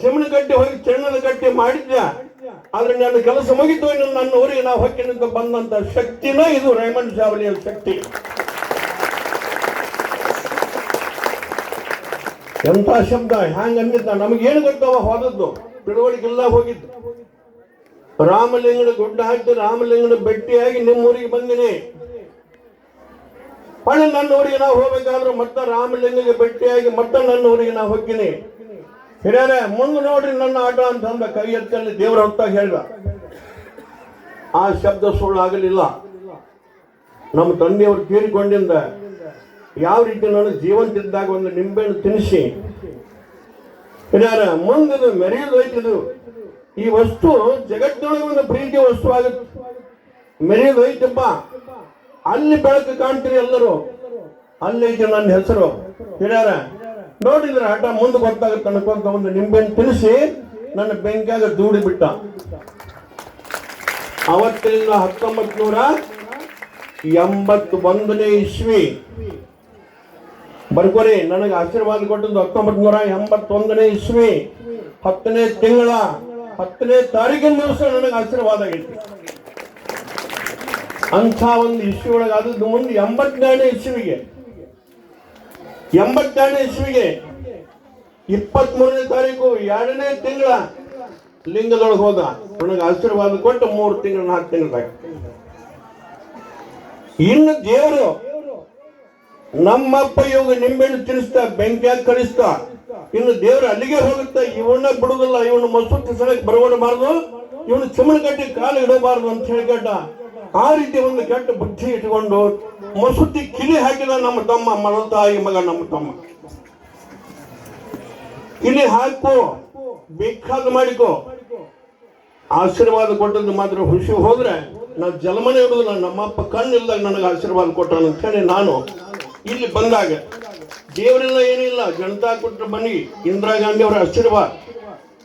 ಸಿಮಣಗಟ್ಟೆ ಹೋಗಿ ಚೆನ್ನದ ಗಡ್ಡೆ ಮಾಡಿದ್ದ ಆದ್ರೆ ನನ್ನ ಕೆಲಸ ಮುಗಿತು ನನ್ನ ಊರಿಗೆ ನಾವು ಹೊಕ್ಕಿನಿಂದ ಬಂದಂತ ಶಕ್ತಿನ ಇದು ರೇಮಂಡ್ ಜಾವಲಿಯ ಶಕ್ತಿ. ಎಂತ ಶಬ್ದ? ಹ್ಯಾಂಗ ಅಂದಿದ್ದ ನಮಗೇನು ಗೊತ್ತವ ಹೋದದ್ದು? ಬಿಡುವಳಿಗೆಲ್ಲ ಹೋಗಿದ್ದು. ರಾಮಲಿಂಗನ ಗುಡ್ಡ ಹಾಕಿ ರಾಮಲಿಂಗನ ನಿಮ್ಮ ಊರಿಗೆ ಬಂದಿನಿ. ಹೊಳೆ ನನ್ನ ಊರಿಗೆ ನಾವು ಹೋಗ್ಬೇಕಾದ್ರೆ ಮತ್ತೆ ರಾಮಲಿಂಗಗೆ ಭೇಟಿಯಾಗಿ ಮತ್ತೆ ನನ್ನ ಊರಿಗೆ ನಾವು ಹೋಗ್ತೀನಿ. ಹಿರಿಯರೇ, ಮುಂದೆ ನೋಡ್ರಿ ನನ್ನ ಆಟ ಅಂತ ಅಂದ ಕೈ ಎತ್ತಲ್ಲಿ ದೇವ್ರ ಅಂತ ಹೇಳ್ದ. ಆ ಶಬ್ದ ಸುಳ್ಳಾಗಲಿಲ್ಲ ನಮ್ಮ ತಂದೆಯವರು ತೀರಿಕೊಂಡಿಂದ ಯಾವ ರೀತಿ ನನಗೆ ಜೀವಂತಿದ್ದಾಗ ಒಂದು ನಿಂಬೆಹಣ್ಣು ತಿನ್ನಿಸಿ. ಹಿರಿಯರ ಮುಂದೆ ಮೆರೆಯೋದು ಐತಿದು ಈ ವಸ್ತು ಜಗತ್ತಿನೊಳಗೆ ಒಂದು ಪ್ರೀತಿಯ ವಸ್ತು ಆಗುತ್ತೆ. ಮೆರೆಯೋದು ಐತಪ್ಪ ಅಲ್ಲಿ ಬೆಳಕು ಕಾಣ್ತೀರಿ ಎಲ್ಲರೂ. ಅಲ್ಲೈತೆ ನನ್ನ ಹೆಸರು. ಹಿರಿಯರ ನೋಡಿದ್ರೆ ಆಟ ಮುಂದೆ ಗೊತ್ತಾಗುತ್ತೆ ಅನ್ಕೊಂತ ಒಂದು ನಿಂಬೆನ್ ತಿಳಿಸಿ ನನ್ನ ಬೆಂಕಿಯಾಗ ದೂಡಿ ಬಿಟ್ಟ. ಅವತ್ತಿನಿಂದ ಹತ್ತೊಂಬತ್ ನೂರ ಎಂಬತ್ತೊಂದನೇ ಇಸ್ವಿ. ಬರ್ಕೋರಿ, ನನಗೆ ಆಶೀರ್ವಾದ ಕೊಟ್ಟದ್ದು ಹತ್ತೊಂಬತ್ ನೂರ ಎಂಬತ್ತೊಂದನೇ ಇಸ್ವಿ. ಹತ್ತನೇ ತಿಂಗಳ, ಹತ್ತನೇ ತಾರೀಕಿನ ದಿವಸ ನನಗೆ ಆಶೀರ್ವಾದ ಆಗೈತಿ. ಅಂಥ ಒಂದು ಇಸ್ವಿ ಒಳಗೆ ಆದದ್ದು ಮುಂದೆ ಎಂಬತ್ತೆರಡನೇ ಇಸ್ವಿಗೆ. ಎಂಬತ್ತೆರಡನೇ ಇಸ್ವಿಗೆ ಇಪ್ಪತ್ತ್ ಮೂರನೇ ತಾರೀಕು ಎರಡನೇ ತಿಂಗಳ ಲಿಂಗದೊಳಗೆ ಹೋದ. ನನಗೆ ಆಶೀರ್ವಾದ ಕೊಟ್ಟು ಮೂರು ತಿಂಗಳು, ನಾಲ್ಕು ತಿಂಗಳ ಇನ್ನು ದೇವರು ನಮ್ಮಪ್ಪ ಇವಾಗ ನಿಂಬೆಹಣ್ಣು ತಿನ್ನಿಸ್ತಾ, ಬೆಂಕಿಯಾಗಿ ಕಳಿಸ್ತಾ ಇನ್ನು ದೇವರು ಅಲ್ಲಿಗೆ ಹೋಗುತ್ತಾ. ಇವನ್ನ ಬಿಡುದಿಲ್ಲ ಇವನು ಮಸೂತಿ ಸಲಕ್ಕೆ ಬರಬಾರದು ಇವನು ಚಿಮಣ ಕಟ್ಟಿ ಕಾಲು ಇಡಬಾರದು ಅಂತ ಹೇಳಿಕಟ್ಟ ಆ ರೀತಿ ಒಂದು ಕೆಟ್ಟ ಬುದ್ಧಿ ಇಟ್ಕೊಂಡು ಮಸೂತಿ ಕಿಲಿ ಹಾಕಿದ ನಮ್ಮ ತಮ್ಮ ಮನ ತಾಯಿ ಮಗ ನಮ್ಮ ತಮ್ಮ. ಕಿಲಿ ಹಾಕೋ, ಬೇಕಾದ ಮಾಡಿಕೋ. ಆಶೀರ್ವಾದ ಕೊಟ್ಟದ್ದು ಮಾತ್ರ ಹುಷಿ ಹೋದ್ರೆ ನಾ ಜಲಮನೆ ಇಡುದಿಲ್ಲ ನಮ್ಮಪ್ಪ ಕಣ್ಣಿಲ್ದಾಗ ನನಗೆ ಆಶೀರ್ವಾದ ಕೊಟ್ಟ ಅಂತ ಹೇಳಿ ನಾನು ಇಲ್ಲಿ ಬಂದಾಗ ದೇವರೆಲ್ಲ ಏನಿಲ್ಲ, ಜನತಾ ಕೊಟ್ಟ ಬನ್ನಿ, ಇಂದಿರಾ ಗಾಂಧಿ ಅವರ ಆಶೀರ್ವಾದ.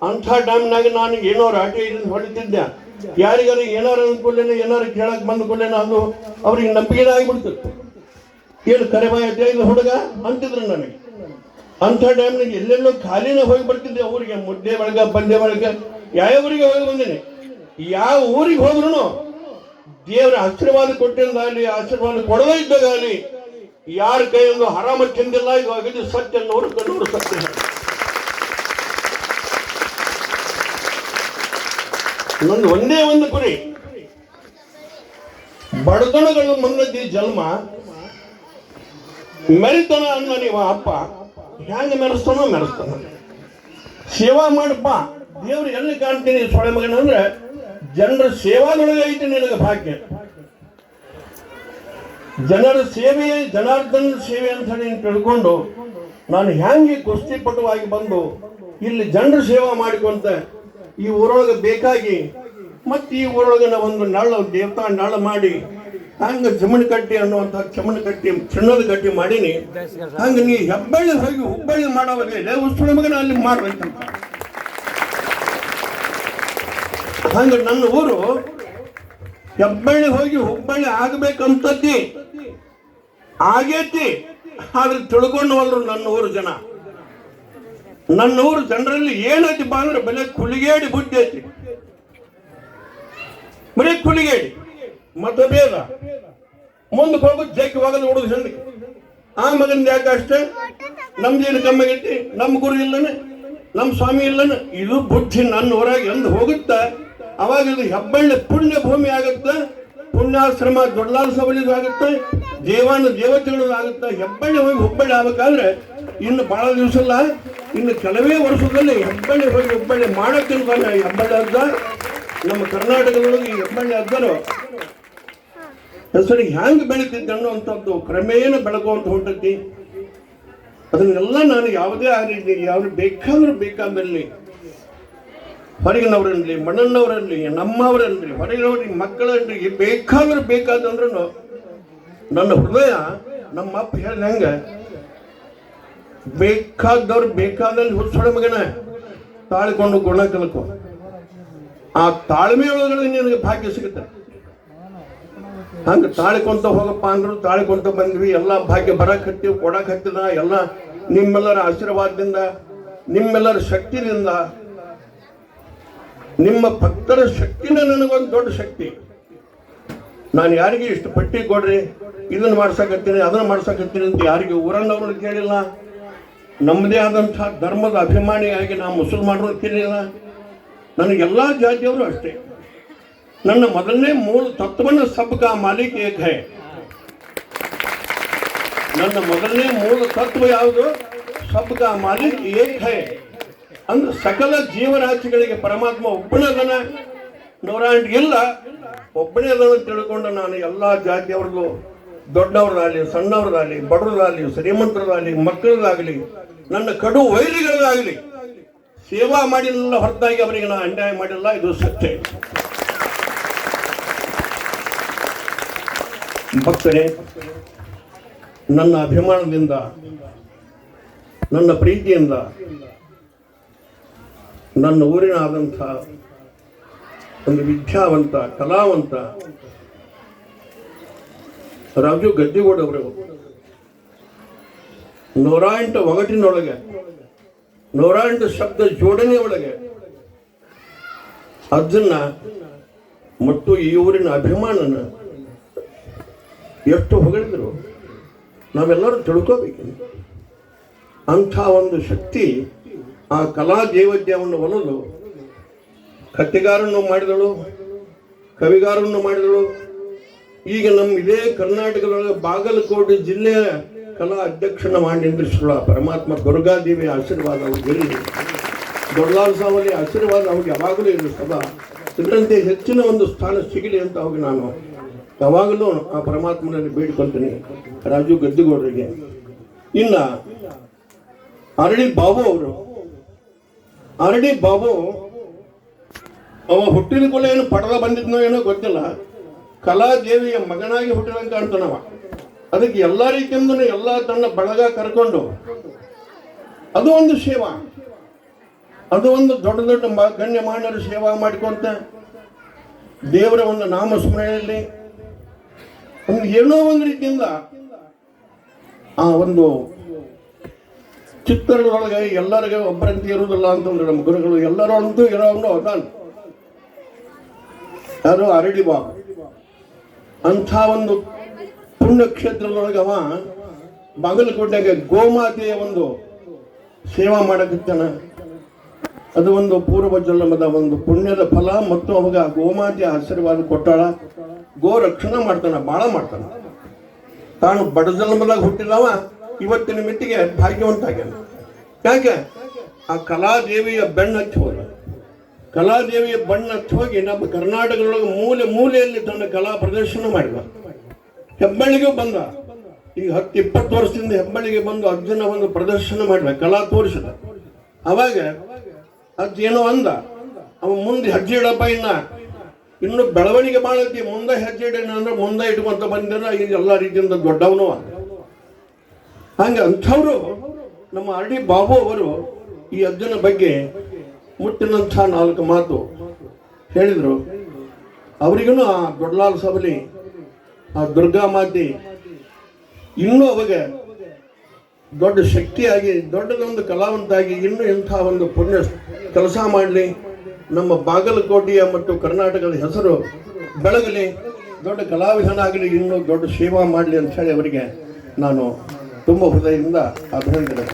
ಅಂಥ ಟೈಮ್ನಾಗ ನಾನು ಏನೋ ರಾಟಿ ಹೊಡಿತಿದ್ದೆ. ಯಾರಿಗಾರು ಏನಾರು ಅಂದ್ಕೊಳ್ಳೇನೆ ಏನಾರು ಕೇಳಕ್ ಬಂದ ಕೂಡಲೇನೆ ಅದು ಅವ್ರಿಗೆ ನಂಬಿಕೆ ಆಗಿಬಿಡ್ತಿತ್ತು ಏನು ಕರೆಬಾಯ ಇದು ಹುಡುಗ ಅಂತಿದ್ರು ನನಗೆ. ಅಂಥ ಟೈಮ್ನಾಗ ಎಲ್ಲೆಲ್ಲೋ ಖಾಲಿನ ಹೋಗಿ ಬರ್ತಿದ್ದೆ ಅವರಿಗೆ ಮುದ್ದೆ ಒಳಗ, ಪಲ್ಯ ಒಳಗ, ಯಾವ ಊರಿಗೆ ಹೋಗಿ ಬಂದಿನಿ? ಯಾವ ಊರಿಗೆ ಹೋದ್ರು ದೇವರ ಆಶೀರ್ವಾದ ಕೊಟ್ಟಿದ್ದಾಗಲಿ ಆಶೀರ್ವಾದ ಕೊಡದೇ ಇದ್ದಾಗಲಿ, ಯಾರ ಕೈಯೊಂದು ಹರಾಮ ತಿಂದಿಲ್ಲ ಇದು ಇದು ಸತ್ಯ ನೂರು ನೂರು ಸತ್ಯ. ನಂದು ಒಂದೇ ಒಂದು ಗುರಿ ಬಡತನಗಳು ಮುನ್ನದಿ ಜನ್ಮ. ಮೆರಿತನ ಅನ್ನ ನೀವ ಅಪ್ಪ. ಹ್ಯಾಂಗ ಮೆರೆಸ್ತಾನೋ ಮೆರೆಸ್ತಾನ. ಸೇವಾ ಮಾಡಪ್ಪ. ದೇವ್ರು ಎಲ್ಲಿ ಕಾಣ್ತೀನಿ ಸೊಳೆ ಮಗನ ಅಂದ್ರೆ ಜನರ ಸೇವಾದೊಳಗೆ ಐತಿ ನಿನಗೆ ಭಾಗ್ಯ. ಜನರ ಸೇವೆ, ಜನಾರ್ದನ ಸೇವೆ ಅಂತ ಹೇಳಿ ತಿಳ್ಕೊಂಡು ನಾನು ಹ್ಯಾಂಗೆ ಕುಸ್ತಿಪಟುವಾಗಿ ಬಂದು ಇಲ್ಲಿ ಜನರ ಸೇವಾ ಮಾಡಿಕೊಂತ ಈ ಊರೊಳಗೆ ಬೇಕಾಗಿ ಮತ್ತೆ ಈ ಊರೊಳಗೆ ಒಂದು ನಳ್ಳ ದೇವತಾ ನಳ್ಳ ಮಾಡಿ, ಹಂಗ ಜಮನ್ ಕಟ್ಟಿ ಅನ್ನುವಂಥ ಚಮನ್ ಕಟ್ಟಿ, ಚಿನ್ನದ ಕಟ್ಟಿ ಮಾಡೀನಿ. ಹಂಗ ನೀ ಹೆಬ್ಬಳ್ಳಿ ಹೋಗಿ ಹುಬ್ಬಳ್ಳಿ ಮಾಡೋವರೆಗೆ ಉಸ್ಸುಳ ಮಗನ ಅಲ್ಲಿ ಮಾಡ್ಬೇಕಂತ ಹಂಗ ನನ್ನ ಊರು ಹೆಬ್ಬಳ್ಳಿ ಹೋಗಿ ಹುಬ್ಬಳ್ಳಿ ಆಗ್ಬೇಕಂತದ್ದಿ ಆಗೇತಿ. ಆದ್ರೆ ತಿಳ್ಕೊಂಡು ಹೋದ್ರು ನನ್ನ ಊರು ಜನ. ನನ್ನ ಊರು ಜನರಲ್ಲಿ ಏನೈತಿ ಬಾ ಅಂದ್ರೆ ಬಲೆ ಕುಲಿಗೇಡಿ ಬುದ್ಧಿ ಐತಿ. ಬರೀ ಕುಲಿಗೇಡಿ, ಮತಭೇದ. ಮುಂದಕ್ಕೆ ಹೋಗು, ಜೈಕ್ ಹೋಗೋದು ಹುಡುಗ ಜನಕ್ಕೆ ಆ ಮಗನ ಯಾಕೆ ಅಷ್ಟೇ? ನಮ್ದೇನು ಕಮ್ಮಿ ಆಗೈತಿ? ನಮ್ಮ ಗುರು ಇಲ್ಲನೆ, ನಮ್ಮ ಸ್ವಾಮಿ ಇಲ್ಲನ. ಇದು ಬುದ್ಧಿ ನನ್ನ ಹೊರಗೆ ಎಂದು ಹೋಗುತ್ತ. ಅವಾಗ ಇದು ಹೆಬ್ಬಳ್ಳಿ ಪುಣ್ಯ ಭೂಮಿ ಆಗುತ್ತೆ. ಪುಣ್ಯಾಶ್ರಮ, ದೊಡ್ಡಲಾಲ ಸಬಲಿದು ಆಗುತ್ತೆ. ದೇವಾನ ದೇವತೆಗಳು ಆಗುತ್ತೆ. ಹೆಬ್ಬಳ್ಳಿ ಹೋಗಿ ಹುಬ್ಬಳ್ಳಿ ಆಗ್ಬೇಕಾದ್ರೆ ಇನ್ನು ಬಹಳ ದಿವಸ ಇನ್ನು ಕೆಲವೇ ವರ್ಷದಲ್ಲಿ ಹೆಬ್ಬಳ್ಳಿ ಹೋಗಿ ಹೆಬ್ಬಳ್ಳಿ ಮಾಡಕ್ಕೆ ಹೆಬ್ಬಳ್ಳಿ ಅದ್ದ ನಮ್ಮ ಕರ್ನಾಟಕದೊಳಗೆ ಈ ಹೆಬ್ಬಳ್ಳಿ ಅದ್ದರು ಹೆಸರು ಹ್ಯಾಂಗ ಬೆಳೀತಿದ್ದೆ ಅನ್ನುವಂಥದ್ದು ಕ್ರಮೇಣ ಬೆಳಗುವಂತ ಹೊಂಟತಿ ಅದನ್ನೆಲ್ಲ ನಾನು ಯಾವುದೇ ಆಗಲಿ, ಯಾವ್ದು ಬೇಕಾದ್ರೂ ಬೇಕಾದಲ್ಲಿ. ಹೊರಗಿನವರನ್ಲಿ ಮಣ್ಣನ್ನವರನ್ಲಿ ನಮ್ಮವರನ್ಲಿ ಹೊರಗಿನವ್ರಿಗೆ ಮಕ್ಕಳನ್ಲಿ ಬೇಕಾದ್ರೂ ಬೇಕಾದಂದ್ರೂ ನನ್ನ ಹೃದಯ ನಮ್ಮ ಅಪ್ಪ ಹೇಳ್ದ ಹೆಂಗ ಬೇಕಾದವ್ರು ಬೇಕಾದಲ್ಲಿ ಹುಚ್ಚೊಳ ಮಗನ. ತಾಳಿಕೊಂಡು ಗುಣ ಕಲ್ಕೋ. ಆ ತಾಳ್ಮೆ ಒಳಗಡೆ ನಿನಗೆ ಭಾಗ್ಯ ಸಿಗುತ್ತೆ. ಹಂಗ ತಾಳಿಕೊಂತ ಹೋಗಪ್ಪ ಅಂದ್ರು ತಾಳಿಕೊಂತ ಬಂದ್ವಿ, ಎಲ್ಲ ಭಾಗ್ಯ ಬರಕ್ ಹತ್ತಿವಿ, ಕೊಡಕ್ ಹತ್ತಿದ, ಎಲ್ಲ ನಿಮ್ಮೆಲ್ಲರ ಆಶೀರ್ವಾದದಿಂದ, ನಿಮ್ಮೆಲ್ಲರ ಶಕ್ತಿಯಿಂದ ನಿಮ್ಮ ಭಕ್ತರ ಶಕ್ತಿನ ನನಗೊಂದು ದೊಡ್ಡ ಶಕ್ತಿ. ನಾನು ಯಾರಿಗೆ ಇಷ್ಟು ಪಟ್ಟಿ ಕೊಡ್ರಿ? ಇದನ್ನ ಮಾಡ್ಸಕತ್ತೀನಿ ಅದನ್ನ ಮಾಡ್ಸಕತ್ತೀನಿ ಅಂತ ಯಾರಿಗೆ ಊರನ್ನವ್ರನ್ನ ಕೇಳಿಲ್ಲ. ನಮ್ಮದೇ ಆದಂಥ ಧರ್ಮದ ಅಭಿಮಾನಿಯಾಗಿ ನಾವು ಮುಸಲ್ಮಾನರು ಅಂತಿರಲಿಲ್ಲ ನನಗೆಲ್ಲ ಜಾತಿಯವರು ಅಷ್ಟೇ. ನನ್ನ ಮೊದಲನೇ ಮೂಲ ತತ್ವನ ಸಬ್ಕ ಮಾಲೀಕ್ ಏಕ್ ಹೈ. ನನ್ನ ಮೊದಲನೇ ಮೂಲ ತತ್ವ ಯಾವುದು? ಸಬ್ಕ ಮಾಲೀಕ್ ಏಕ್ ಹೈ. ಅಂದ್ರೆ ಸಕಲ ಜೀವರಾಶಿಗಳಿಗೆ ಪರಮಾತ್ಮ ಒಬ್ಬನೇ ಅದನ ನೂರಾಂಡ್ ಇಲ್ಲ, ಒಬ್ಬನೇ ಅದನ್ನು ತಿಳ್ಕೊಂಡು ನಾನು ಎಲ್ಲ ಜಾತಿಯವ್ರಿಗೂ ದೊಡ್ಡವ್ರದಾಗಲಿ ಸಣ್ಣವರಾಗಲಿ ಬಡವರಾಗಲಿ ಶ್ರೀಮಂತರಾಗಲಿ ಮಕ್ಕಳದಾಗಲಿ ನನ್ನ ಕಡು ವೈರಿಗಳದಾಗಲಿ ಸೇವಾ ಮಾಡಿಲ್ಲ, ಹೊರತಾಗಿ ಅವರಿಗೆ ನಾನು ಅನ್ಯಾಯ ಮಾಡಿಲ್ಲ, ಇದು ಸತ್ಯ. ಭಕ್ತರೇ, ನನ್ನ ಅಭಿಮಾನದಿಂದ, ನನ್ನ ಪ್ರೀತಿಯಿಂದ, ನನ್ನ ಊರಿನ ಆದಂಥ ಒಂದು ವಿದ್ಯಾವಂತ, ಕಲಾವಂತ ರಾಜು ಗದ್ದಿಗೌಡ ಅವರು ನೂರ ಎಂಟು ಒಗಟಿನೊಳಗೆ ನೂರ ಎಂಟು ಶಬ್ದ ಜೋಡಣೆಯೊಳಗೆ ಅದನ್ನ ಮತ್ತು ಈ ಊರಿನ ಅಭಿಮಾನನ ಎಷ್ಟು ಹೊಗಳಿದ್ರು? ನಾವೆಲ್ಲರೂ ತಿಳ್ಕೋಬೇಕು. ಅಂಥ ಒಂದು ಶಕ್ತಿ ಆ ಕಲಾ ದೇವದ್ಯವನ್ನು ಒಲದು ಕತ್ತಿಗಾರನ್ನು ಮಾಡಿದಳು, ಕವಿಗಾರನ್ನು ಮಾಡಿದಳು ಈಗ ನಮ್ಮ ಇದೇ ಕರ್ನಾಟಕದೊಳಗೆ ಬಾಗಲಕೋಟೆ ಜಿಲ್ಲೆಯ ಕಲಾ ಅಧ್ಯಕ್ಷನ ಮಾಡಿ ಪರಮಾತ್ಮ ದುರ್ಗಾದೇವಿ ಆಶೀರ್ವಾದ ಅವ್ರಿಗೆ ದೊಡ್ಡಲಾಲ್ ಸಾವಲ್ಲಿ ಆಶೀರ್ವಾದ ಅವ್ರಿಗೆ ಯಾವಾಗಲೂ ಇರಲಿ ಸದಾ. ಇದರಂತೆ ಹೆಚ್ಚಿನ ಒಂದು ಸ್ಥಾನ ಸಿಗಲಿ ಅಂತ ಅವಾಗ ನಾನು ಯಾವಾಗಲೂ ಆ ಪರಮಾತ್ಮನಲ್ಲಿ ಬೇಡ್ಕೊಳ್ತೀನಿ. ರಾಜು ಗದ್ದಿಗೌಡರಿಗೆ. ಇನ್ನ ಅರಳಿ ಬಾಬು ಅವರು. ಅರಳಿ ಬಾಬು ಅವ ಹುಟ್ಟಿದ ಕೂಡ ಏನು ಪಡೆದ ಬಂದಿದ್ನೋ ಏನೋ ಗೊತ್ತಿಲ್ಲ. ಕಲಾದೇವಿಯ ಮಗನಾಗಿ ಹುಟ್ಟಿದಂಗೆ ಕಾಣ್ತಾನವ ಅದಕ್ಕೆ ಎಲ್ಲ ರೀತಿಯಿಂದ ಎಲ್ಲ ತನ್ನ ಬಳಗ ಕರ್ಕೊಂಡು ಅದು ಒಂದು ಸೇವಾ. ಅದು ಒಂದು ದೊಡ್ಡ ದೊಡ್ಡ ಗಣ್ಯ ಗಣ್ಯಮಾನ್ಯರು ಸೇವಾ ಮಾಡ್ಕೊಂತ ದೇವರ ಒಂದು ನಾಮಸ್ಮರಣೆಯಲ್ಲಿ ಒಂದು ಏನೋ ಒಂದು ರೀತಿಯಿಂದ ಆ ಒಂದು ಚಿತ್ರದೊಳಗೆ ಎಲ್ಲರಿಗೂ ಒಬ್ಬರಂತೆ ಇರುವುದಿಲ್ಲ ಅಂತಂದ್ರೆ ನಮ್ಮ ಗುರುಗಳು ಎಲ್ಲರೂ ಅಂತೂ ಇರೋನು ಅದಾನ. ಯಾರು ಅರಳಿ ಬಾಬು. ಅಂಥ ಒಂದು ಪುಣ್ಯಕ್ಷೇತ್ರದೊಳಗೆ ಅವ ಬಾಗಲಕೋಟೆಗೆ ಗೋಮಾತೆಯ ಒಂದು ಸೇವಾ ಮಾಡಕತ್ತಾನ. ಅದು ಒಂದು ಪೂರ್ವ ಜನ್ಮದ ಒಂದು ಪುಣ್ಯದ ಫಲ ಮತ್ತು ಅವಾಗ ಗೋಮಾತೆಯ ಆಶೀರ್ವಾದ ಕೊಟ್ಟಾಳ. ಗೋ ರಕ್ಷಣೆ ಮಾಡ್ತಾನ, ಬಾಳ ಮಾಡ್ತಾನ. ತಾನು ಬಡ ಜನ್ಮದಾಗ ಹುಟ್ಟಿದವ, ಇವತ್ತಿನ ಮಿಟ್ಟಿಗೆ ಭಾಗ್ಯವಂತ ಆಗ್ಯಾನ. ಯಾಕೆ? ಆ ಕಲಾದೇವಿಯ ಬೆಣ್ಣ ಹಚ್ಚಿ ಹೋದ. ಕಲಾದೇವಿಯ ಬಣ್ಣ ಹೋಗಿ ನಮ್ಮ ಕರ್ನಾಟಕದೊಳಗೆ ಮೂಲೆ ಮೂಲೆಯಲ್ಲಿ ತನ್ನ ಕಲಾ ಪ್ರದರ್ಶನ ಮಾಡಿದ. ಹೆಬ್ಬಳ್ಳಿಗೆ ಬಂದ. ಈಗ ಹತ್ತು ಇಪ್ಪತ್ತು ವರ್ಷದಿಂದ ಹೆಬ್ಬಳ್ಳಿಗೆ ಬಂದು ಅರ್ಜುನ ಒಂದು ಪ್ರದರ್ಶನ ಮಾಡಿದ, ಕಲಾ ತೋರಿಸಿದ. ಅವಾಗ ಅದ್ ಏನೋ ಅಂದ, ಅವ ಮುಂದೆ ಹೆಜ್ಜೆ ಇಡಪ್ಪ ಇನ್ನ. ಇನ್ನು ಬೆಳವಣಿಗೆ ಮಾಡತಿ ಮುಂದೆ ಹೆಜ್ಜೆ ಇಡೇನ ಅಂದ್ರೆ ಮುಂದೆ ಇಟ್ಕೊಂತ ಬಂದಿರ ಈಗ ಎಲ್ಲ ರೀತಿಯಿಂದ ದೊಡ್ಡವನು ಹಾಗೆ ಅಂಥವ್ರು ನಮ್ಮ ಅರಡಿ ಬಾಬು ಅವರು ಈ ಅಜ್ಜನ ಬಗ್ಗೆ ಮುಟ್ಟಿನಂಥ ನಾಲ್ಕು ಮಾತು ಹೇಳಿದರು. ಅವರಿಗೂ ಆ ದೊಡ್ಡಲಾಲ್ ಸಬಲಿ, ಆ ದುರ್ಗಾ ಮಾತೆ ಇನ್ನೂ ಅವಾಗ ದೊಡ್ಡ ಶಕ್ತಿಯಾಗಿ, ದೊಡ್ಡದೊಂದು ಕಲಾವಂತಾಗಿ ಇನ್ನೂ ಇಂಥ ಒಂದು ಪುಣ್ಯ ಕೆಲಸ ಮಾಡಲಿ. ನಮ್ಮ ಬಾಗಲಕೋಟೆಯ ಮತ್ತು ಕರ್ನಾಟಕದ ಹೆಸರು ಬೆಳಗಲಿ, ದೊಡ್ಡ ಕಲಾವಿದನಾಗಲಿ ಇನ್ನೂ ದೊಡ್ಡ ಸೇವಾ ಮಾಡಲಿ ಅಂತ ಹೇಳಿ ಅವರಿಗೆ ನಾನು ತುಂಬ ಹೃದಯದಿಂದ ಅಭಿನಂದನೆ.